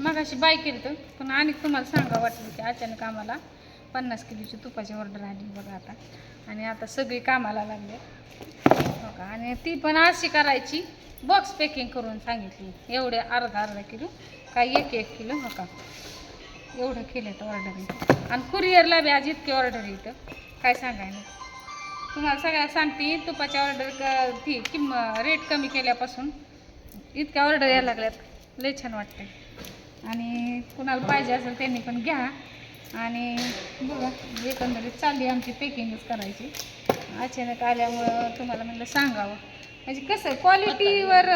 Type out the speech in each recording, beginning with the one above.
मगाशी बाय केली तर पण आणि तुम्हाला सांगा वाटलं की अचानक आम्हाला पन्नास किलोची तुपाची ऑर्डर आली बघा आता. आणि आता सगळी कामाला लागले. हो बघा आणि ती पण अशी करायची बॉक्स पॅकिंग करून सांगितली. एवढे अर्धा अर्धा किलो काय एक एक किलो हो का? एवढं केलं तर ऑर्डर आणि कुरिअरला बी आज इतकी ऑर्डर येतं काय सांगायला तुम्हाला सगळ्या सांगते तुपाची ऑर्डर ती किंम रेट कमी केल्यापासून इतक्या ऑर्डर यायला लागल्यात. लय छान वाटते आणि कुणाला पाहिजे असेल त्यांनी पण घ्या. आणि बघा एकंदरीत चालली आमची पॅकिंगच करायची. अचानक आल्यामुळं तुम्हाला म्हणलं सांगावं. म्हणजे कसं क्वालिटीवर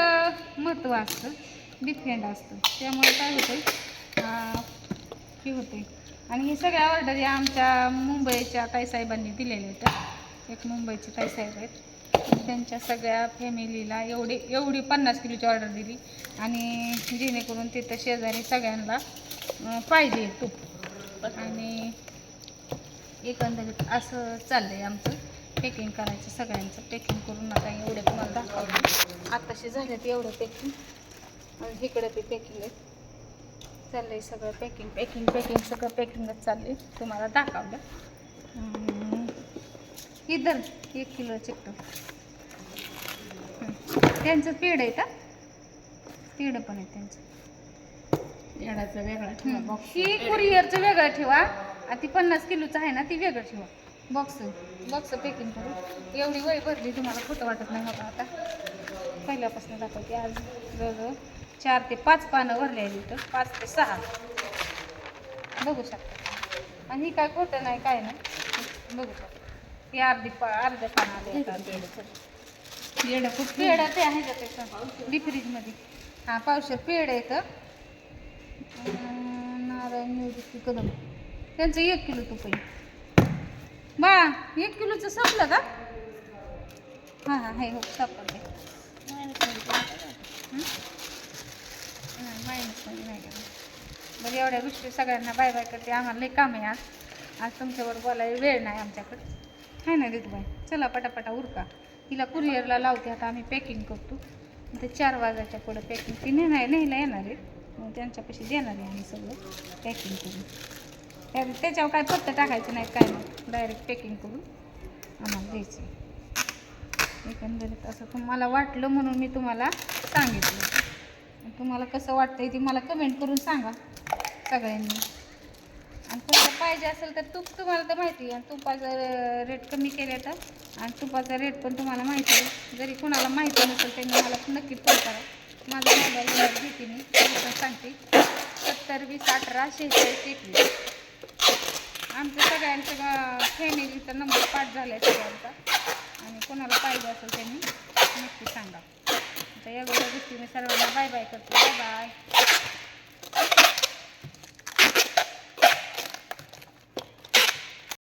महत्त्व असतं डिपेंड असतं. त्यामुळे काय होतं हे होते आणि हे सगळ्या ऑर्डर या आमच्या मुंबईच्या ताईसाहेबांनी दिलेल्या होत्या. एक मुंबईचे ताईसाहेब आहेत. त्यांच्या सगळ्या फॅमिलीला एवढी एवढी पन्नास किलोची ऑर्डर दिली. आणि जेणेकरून तिथं शेजारी सगळ्यांना पाहिजे तूप आणि एकंदरीत असं चाललं आहे आमचं. पॅकिंग करायचं सगळ्यांचं. पॅकिंग करून आता एवढं तुम्हाला दाखवलं आत्ताशी झाल्यात एवढं पॅकिंग आणि इकडं ते पॅकिंग आहे. चाललंय सगळं पॅकिंग पॅकिंग पॅकिंग सगळं पॅकिंगच चाललं आहे तुम्हाला दाखवलं. इधर एक किलो चिकटं. त्यांचं पेड आहे का? पेड पण आहे त्यांचं. येण्याचा वेगळा ठेवा. बॉक्स ही कुरिअरचं वेगळं ठेवा. आणि ती पन्नास किलोचं आहे ना ती वेगळं ठेवा. बॉक्स बॉक्स पॅकिंग करून एवढी वय भरली तुम्हाला खोटं वाटत नाही होता आता. पहिल्यापासून दाखवते आज जवळजवळ चार ते पाच पानं भरले आहेत इथं. पाच ते सहा. बघू शकता. आणि ही काय खोटं नाही काय नाही. बघू शकता. ही अर्धी पा अर्ध्या पानं आले येडं खूप पेड ते आहे का त्याचं? डी फ्रीजमध्ये. हां पावशेर पेड येतं नारायण निवृत्ती कदम. त्यांचं एक किलो तूप आहे. बा एक किलोचं संपलं का? हां हां हे हो सापडले नाही मायनसमध्ये नाही बरं एवढ्या गोष्टी सगळ्यांना बाय बाय करते. आम्हाला लई काम आहे आज. आज तुमच्यावर बोलायला वेळ नाही आमच्याकडे. आहे ना बाय चला पटापटा उरका. तिला कुरिअरला लावते. आता आम्ही पॅकिंग करतो. ते चार वाजाच्या पुढं पॅकिंग ती नेणार न्यायला येणार आहे. मग त्यांच्यापाशी देणार आहे आम्ही सगळं पॅकिंग करून. त्या त्याच्यावर काय पत्ता टाकायचं नाही काय नाही. डायरेक्ट पॅकिंग करून आम्हाला द्यायचं. एकंदरीत असं तुम्हाला वाटलं म्हणून मी तुम्हाला सांगितलं. तुम्हाला कसं वाटतंय ते मला कमेंट करून सांगा सगळ्यांनी. आणि पाहिजे असेल तर तूप तुम्हाला तर माहिती आहे. आणि तुपाचा रेट कमी केले तर आणि तुपाचा रेट पण तुम्हाला माहिती आहे. जरी कोणाला माहिती नसेल त्यांनी मला नक्की फोन करा. माझा मोबाईल नंबर घेते मी. पण सांगते. सत्तर वीस अठरा शेहेचाळीस एकवीस. आमच्या सगळ्यांच्या फॅमिलीचा नंबर पाठ झाला आहे सगळ्यांचा. आणि कोणाला पाहिजे असेल त्यांनी नक्की सांगा. आता या गोष्टी मी सर्वांना बाय बाय करते. Bye bye